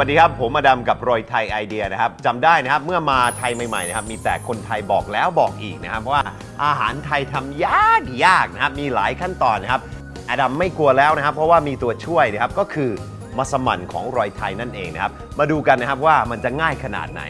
วัสดีครับ ผมอดัมกับรอยไทยไอเดียนะครับจำได้นะครับเมื่อมาไทยใหม่ๆนะครับมีแต่คนไทยบอกแล้วบอกอีกนะครับว่าอาหารไทยทำยากยากนะครับมีหลายขั้นตอนนะครับอดัมไม่กลัวแล้วนะครับ เพราะว่ามีตัวช่วยนะครับก็คือมัสมั่นของรอยไทยนั่นเองนะครับ มาดูกันนะครับว่ามันจะง่ายขนาดไหน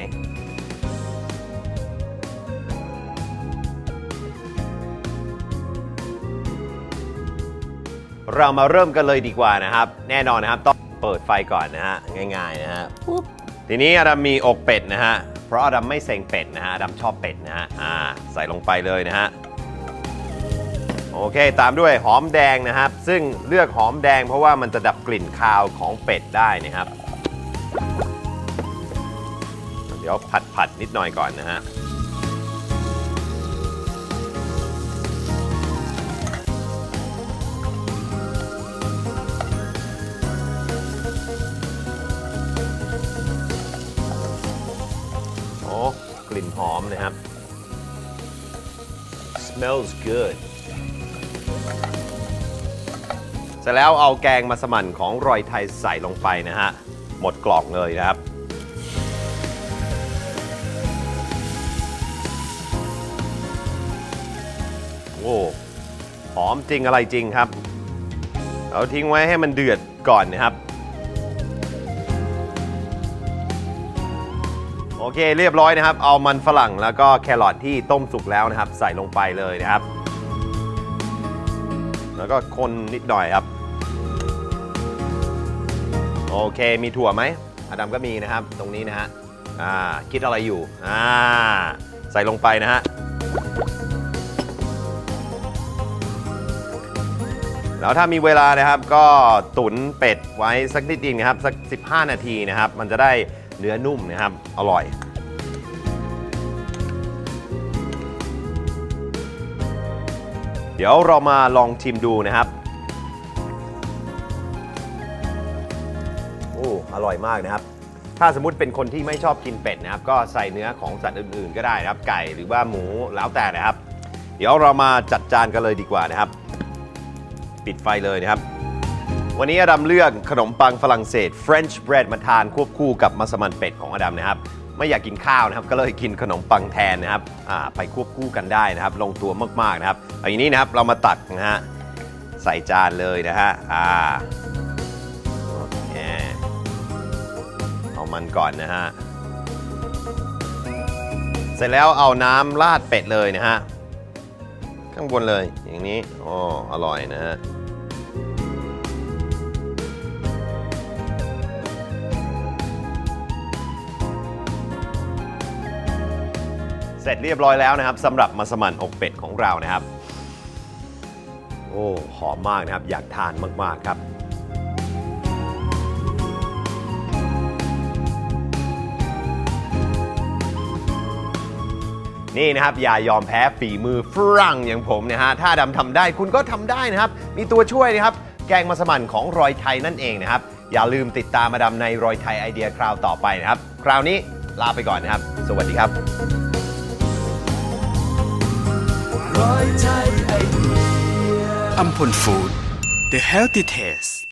เรามาเริ่มกันเลยดีกว่านะครับ แน่นอนนะครับต้อง เปิดไฟก่อนนะฮะง่ายๆนะฮะปุ๊บทีนี้อดัมมีอกเป็ดนะฮะเพราะอดัมไม่เซ็งเป็ดนะฮะอดัมชอบเป็ดนะฮะอ่าใส่ลงไปเลยนะฮะโอเคตามด้วยหอมแดงนะครับ ซึ่งเลือกหอมแดงเพราะว่ามันจะดับกลิ่นคาวของเป็ดได้นะครับ เดี๋ยวผัดผัดๆนิดหน่อยก่อนนะฮะ หอมนะครับ smells good เสร็จแล้วเอาแกงมัสมั่นของรอยไทยใส่ลงไปนะฮะ หมดกล่องเลยนะครับโอ้หอมจริงอะไรจริงครับ เราทิ้งไว้ให้มันเดือดก่อนนะครับ โอเคเรียบร้อยนะครับ เอามันฝรั่งแล้วก็แครอทที่ต้มสุกแล้วนะครับ ใส่ลงไปเลยนะครับ แล้วก็คนนิดหน่อยครับ โอเคมีถั่วไหมอดัมก็มีนะครับ ตรงนี้นะฮะอ่าคิดอะไรอยู่อ่าใส่ลงไปนะฮะแล้วถ้ามีเวลานะครับก็ตุ๋นเป็ดไว้สักนิดนึงนะครับ สัก 15 นาทีนะครับ มันจะได้ เนื้อนุ่มนะครับ อร่อยเดี๋ยวเรามาลองชิมดูนะครับ โอ้ อร่อยมากนะครับ ถ้าสมมติเป็นคนที่ไม่ชอบกินเป็ดนะครับ ก็ใส่เนื้อของสัตว์อื่นๆ ก็ได้นะครับ ไก่หรือว่าหมูแล้วแต่นะครับ เดี๋ยวเรามาจัดจานกันเลยดีกว่านะครับ ปิดไฟเลยนะครับ วันนี้อดัมเลือกขนมปังฝรั่งเศส French bread มาทานควบคู่กับมัสมั่นเป็ดของอดัมนะครับ ไม่อยากกินข้าวนะครับ ก็เลยกินขนมปังแทนนะครับอ่าไปควบคู่กันได้นะครับ ลงตัวมากๆนะครับเอาอย่างนี้นะครับเรามาตักนะฮะใส่จานเลยนะฮะอ่าโอเคเอามันก่อนนะฮะเสร็จแล้วเอาน้ำราดเป็ดเลยนะฮะข้างบนเลยอย่างนี้อ๋ออร่อยนะฮะ เสร็จเรียบร้อยแล้วนะครับสำหรับมัสมั่นอกเป็ดของเรานะครับ โอ้หอมมากนะครับ อยากทานมาก ๆ ครับนี่นะครับอย่ายอมแพ้ฝีมือฝรั่งอย่างผมนะฮะถ้าดำทำได้คุณก็ทำได้นะครับ มีตัวช่วยนะครับ แกงมัสมั่นของรอยไทยนั่นเองนะครับ อย่าลืมติดตามมาดำในรอยไทยไอเดียคราวต่อไปนะครับ คราวนี้ลาไปก่อนนะครับ สวัสดีครับ อัมพลฟู้ด The Healthy Taste